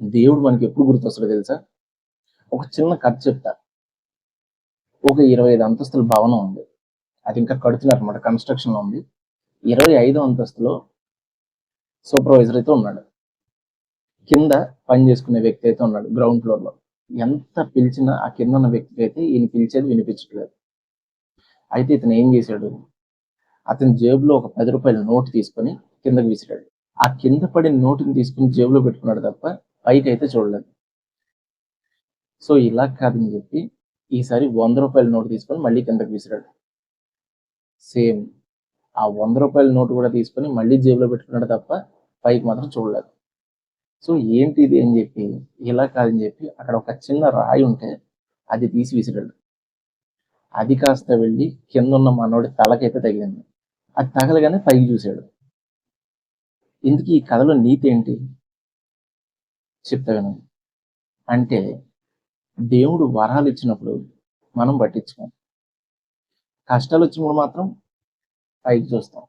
దేవుడు మనకి ఎప్పుడు గుర్తొస్తాడో తెలుసా? ఒక చిన్న కథ చెప్తా. ఒక ఇరవై ఐదు అంతస్తుల భవనం ఉంది. అది ఇంకా కడుతున్నారు అనమాట కన్స్ట్రక్షన్లో ఉంది. ఇరవై ఐదో అంతస్తులో సూపర్వైజర్ అయితే ఉన్నాడు. కింద పని చేసుకునే వ్యక్తి అయితే ఉన్నాడు గ్రౌండ్ ఫ్లోర్లో. ఎంత పిలిచినా ఆ కింద ఉన్న వ్యక్తికి అయితే ఈయన పిలిచేది వినిపించట్లేదు. అయితే ఇతను ఏం చేశాడు? అతని జేబులో ఒక పది రూపాయల నోటు తీసుకొని కిందకి విసిరాడు. ఆ కింద పడిన నోటుని తీసుకుని జేబులో పెట్టుకున్నాడు తప్ప పైకి అయితే చూడలేదు. సో ఇలా కాదని చెప్పి ఈసారి వంద రూపాయల నోటు తీసుకొని మళ్ళీ కిందకి విసిరాడు. సేమ్ ఆ వంద రూపాయల నోటు కూడా తీసుకొని మళ్ళీ జేబులో పెట్టుకున్నాడు తప్ప పైకి మాత్రం చూడలేదు. సో ఏంటి ఇది అని చెప్పి ఇలా కాదని చెప్పి అక్కడ ఒక చిన్న రాయి ఉంటే అది తీసి విసిరాడు. అది కాస్త వెళ్ళి కింద ఉన్న మనోడి తలకైతే తగిలింది. అది తగలగానే పైకి చూశాడు. ఇందుకు ఈ కథలో నీతి ఏంటి? చెప్తాను. అంటే దేవుడు వరాలు ఇచ్చినప్పుడు మనం పట్టించుకోం. కష్టాలు వచ్చినప్పుడు మాత్రం పైకి చూస్తాం.